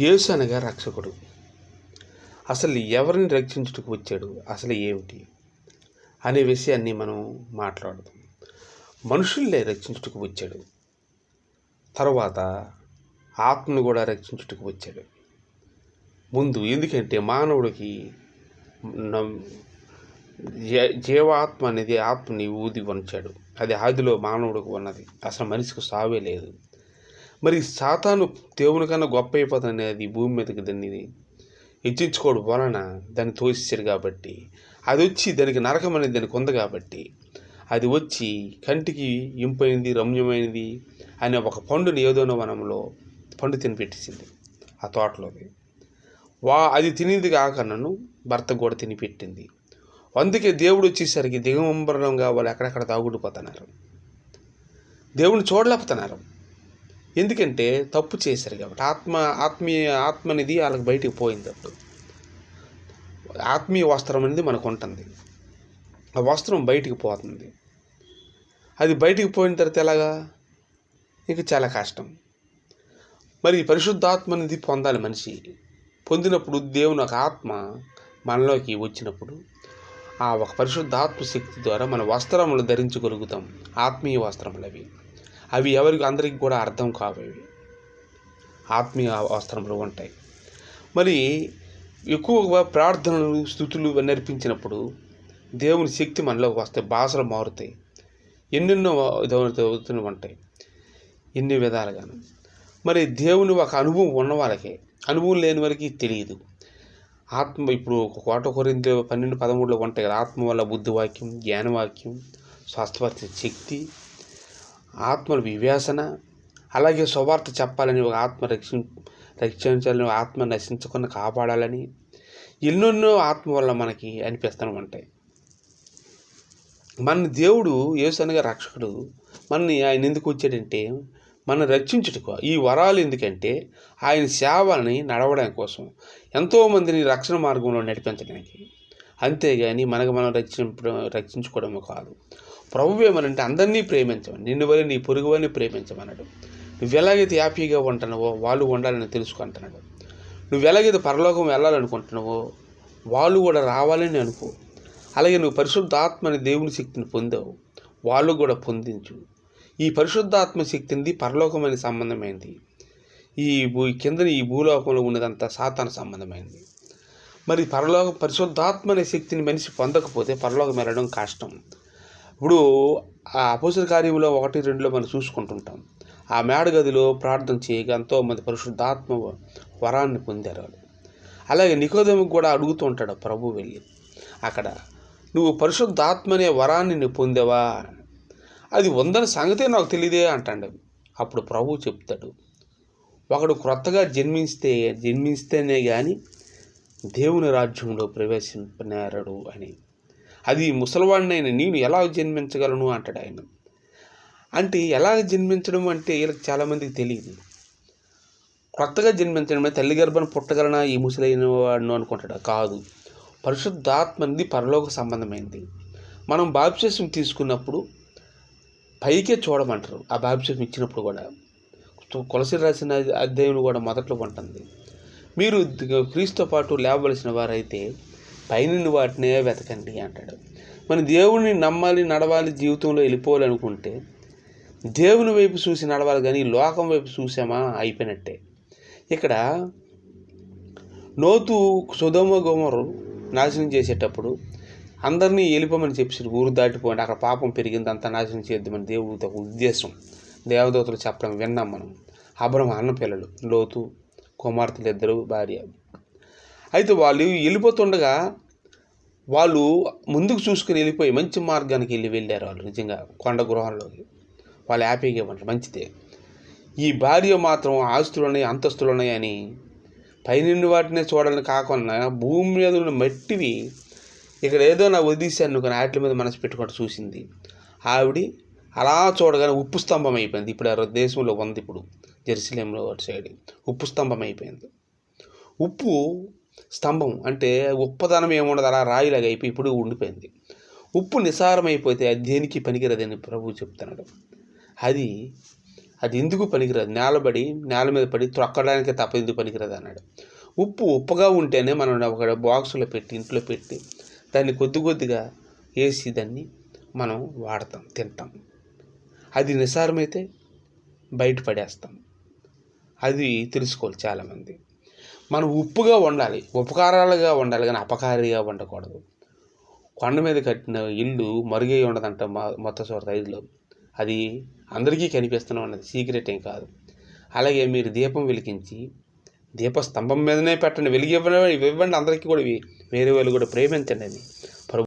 యేసు అనగా రక్షకుడు. అసలు ఎవరిని రక్షించుటకు వచ్చాడు? అసలు ఏమిటి? అనే విషయాన్ని మనం మాట్లాడదాం. మనుషుల్నే రక్షించుటకు వచ్చాడు. తర్వాత ఆత్మను కూడా రక్షించుటకు వచ్చాడు. ముందు ఎందుకంటే మానవుడికి నం- జీవాత్మ అనేది ఆత్మని ఊది ఉంచాడు అది ఆదిలో మానవుడికి ఉన్నది. అసలు మనిషికి సావే లేదు. మరి సాతాను దేవుని కన్నా గొప్ప అయిపోతుంది అది భూమి మీదకి దాన్ని హెచ్చించుకోవడం వలన దాన్ని తోసిచ్చారు కాబట్టి. అది వచ్చి దానికి నరకం అనేది దానికి ఉంది కాబట్టి. అది వచ్చి కంటికి ఇంపైంది రమ్యమైనది అనే ఒక పండుని ఏదోనో వనంలో పండు తినిపెట్టేసింది ఆ తోటలోది వా అది తినేది కాక నన్ను భర్త కూడా తినిపెట్టింది అందుకే దేవుడు వచ్చేసరికి దిగంబరంగా వాళ్ళు ఎక్కడెక్కడ తాగుడిపోతున్నారు దేవుడిని చూడలేకపోతున్నారు. ఎందుకంటే తప్పు చేశారు కాబట్టి. ఆత్మ ఆత్మీయ ఆత్మ అనేది వాళ్ళకి బయటికి పోయింది అప్పుడు. ఆత్మీయ వస్త్రం అనేది మనకు ఉంటుంది. ఆ వస్త్రం బయటికి పోతుంది. అది బయటికి పోయిన తర్వాత ఎలాగా? ఇక చాలా కష్టం. మరి పరిశుద్ధాత్మ అనేది పొందాలి మనిషి. పొందినప్పుడు దేవుని ఒక ఆత్మ మనలోకి వచ్చినప్పుడు ఆ ఒక పరిశుద్ధాత్మ శక్తి ద్వారా మన వస్త్రములు ధరించగలుగుతాం. ఆత్మీయ వస్త్రములు అవి. అవి ఎవరికి అందరికి కూడా అర్థం కావేవి ఆత్మీయ వస్త్రములు ఉంటాయి. మరి ఎక్కువగా ప్రార్థనలు స్థుతులు నేర్పించినప్పుడు దేవుని శక్తి మనలోకి వస్తాయి భాషలు మారుతాయి. ఎన్నెన్నో దేవుని ఉంటాయి. ఎన్ని విధాలుగాను. మరి దేవుని ఒక అనుభవం ఉన్న వాళ్ళకే. అనుభవం లేని వారికి తెలియదు. ఆత్మ ఇప్పుడు ఒక కోట కొరింది పన్నెండు పదమూడులో ఉంటాయి కదా. ఆత్మ వల్ల బుద్ధివాక్యం జ్ఞానవాక్యం స్వస్థపరిచే శక్తి ఆత్మల వివేచన అలాగే సువార్త చెప్పాలని ఒక ఆత్మ రక్షి రక్షించాలని ఆత్మ నశించకుండా కాపాడాలని ఎన్నెన్నో ఆత్మ వల్ల మనకి అనిపిస్తూ ఉంటాయి. మన దేవుడు యేసనగా రక్షకుడు. మనని ఆయన ఎందుకు వచ్చాడంటే మనం రక్షించుటకు. ఈ వరాలు ఎందుకంటే ఆయన సేవని నడవడం కోసం. ఎంతోమందిని రక్షణ మార్గంలో నడిపించడానికి. అంతేగాని మనకు మనం రక్షించడం రక్షించుకోవడము కాదు. ప్రభు ఏమనంటే అందరినీ ప్రేమించమని నిన్ను వల్ల నీ పొరుగు వారిని ప్రేమించమన్నాడు. నువ్వు ఎలాగైతే హ్యాపీగా ఉంటున్నావో వాళ్ళు ఉండాలని తెలుసుకుంటున్నాడు. నువ్వు ఎలాగైతే పరలోకం వెళ్ళాలనుకుంటున్నావో వాళ్ళు కూడా రావాలని అనుకో. అలాగే నువ్వు పరిశుద్ధాత్మని దేవుని శక్తిని పొందావు వాళ్ళు కూడా పొందించు. ఈ పరిశుద్ధాత్మ శక్తిని పరలోకమైన సంబంధమైంది. ఈ భూ కింద ఈ భూలోకంలో ఉన్నదంతా సాతాన సంబంధమైంది. మరి పరలోక పరిశుద్ధాత్మ అనే శక్తిని మనిషి పొందకపోతే పరలోకం వెళ్ళడం కష్టం. ఇప్పుడు ఆ అపోసల కార్యంలో ఒకటి రెండులో మనం చూసుకుంటుంటాం. ఆ మేడ గదిలో ప్రార్థన చేయగా ఎంతోమంది పరిశుద్ధాత్మ వరాన్ని పొందారు వాళ్ళు. అలాగే నికోదముకు కూడా అడుగుతూ ఉంటాడు ప్రభు వెళ్ళి అక్కడ నువ్వు పరిశుద్ధాత్మ అనే వరాన్ని నువ్వు పొందావా? అది ఉందని సంగతే నాకు తెలియదే అంటాడు. అప్పుడు ప్రభు చెప్తాడు ఒకడు క్రొత్తగా జన్మిస్తే జన్మిస్తేనే కానీ దేవుని రాజ్యంలో ప్రవేశింపనేరడు అని. అది ముసలివాడినైన నేను ఎలా జన్మించగలను అంటాడు ఆయన. అంటే ఎలా జన్మించడం అంటే వీళ్ళకి చాలామందికి తెలియదు. కొత్తగా జన్మించడం తల్లి గర్భను పుట్టగలనా ఈ ముసలైన వాడిను అనుకుంటాడు. కాదు. పరిశుద్ధాత్మ అనేది పరలోక సంబంధమైంది. మనం బాప్తిసం తీసుకున్నప్పుడు పైకే చూడమంటారు. ఆ బాప్తిసం ఇచ్చినప్పుడు కూడా. కొలసి రాసిన అధ్యయనం కూడా మొదట్లో ఉంటుంది. మీరు క్రీస్తుతో పాటు లేవలసిన వారైతే పైన వాటినే వెతకండి అంటాడు. మన దేవుడిని నమ్మాలి నడవాలి జీవితంలో వెళ్ళిపోవాలనుకుంటే దేవుని వైపు చూసి నడవాలి కానీ లోకం వైపు చూసామా? అయిపోయినట్టే. ఇక్కడ నోతు సుధమ గుమరు నాశనం చేసేటప్పుడు అందరినీ వెళ్ళిపోమని చెప్పి ఊరు దాటిపోయింది అక్కడ పాపం పెరిగింది అంతా నాశనం చేద్దామని దేవుడితో ఉద్దేశం. దేవదూతలు చెప్పడం విన్నాం మనం. అబ్రహం అన్న పిల్లలు లోతు కుమార్తెలు ఇద్దరు భార్య. అయితే వాళ్ళు వెళ్ళిపోతుండగా వాళ్ళు ముందుకు చూసుకుని వెళ్ళిపోయి మంచి మార్గానికి వెళ్ళి వెళ్ళారు వాళ్ళు నిజంగా కొండ గృహంలోకి. వాళ్ళు హ్యాపీగా ఇవ్వండి మంచిదే. ఈ భార్య మాత్రం ఆస్తులున్నాయి అంతస్తులు ఉన్నాయని పైనుండి వాటినే చూడాలని కాకుండా భూమి మీద ఉన్న మట్టివి ఇక్కడ ఏదో నా వదిలేశాను కానీ వాటి మీద మనసు పెట్టుకుంటూ చూసింది. ఆవిడ అలా చూడగానే ఉప్పు స్తంభం అయిపోయింది. ఇప్పుడు ఎవరో దేశంలో ఉంది ఇప్పుడు జెరూసలేంలో అటు సైడ్ ఉప్పు స్తంభం అయిపోయింది. ఉప్పు స్తంభం అంటే ఉప్పదనం ఏముండదు అలా రాయిలాగా అయిపోయి ఇప్పుడు ఉండిపోయింది. ఉప్పు నిసారమైపోతే అయిపోతే అది దేనికి పనికిరదని ప్రభు చెప్తున్నాడు. అది అది ఎందుకు పనికిరాదు? నేలబడి నేల మీద పడి త్రొక్కడానికి తప్ప ఎందుకు పనికిరాదు అన్నాడు. ఉప్పు ఉప్పుగా ఉంటేనే మనం ఒక బాక్సులో పెట్టి ఇంట్లో పెట్టి దాన్ని కొద్ది కొద్దిగా వేసి దాన్ని మనం వాడతాం తింటాం. అది నిసారమైతే బయట పడేస్తాం. అది తెలుసుకోవాలి చాలామంది. మనం ఉప్పుగా వండాలి ఉపకారాలుగా వండాలి కానీ అపకారిగా వండకూడదు. కొండ మీద కట్టిన ఇల్లు మరుగై ఉండదంట మొత్తం చోట ఐదులో అది అందరికీ కనిపిస్తూనే ఉన్నది సీక్రెట్ ఏం కాదు. అలాగే మీరు దీపం వెలిగించి దీపస్తంభం మీదనే పెట్టండి వెలిగి ఇవ్వండి ఇవ్వండి అందరికీ కూడా వేరే వాళ్ళు కూడా ప్రేమించండి అది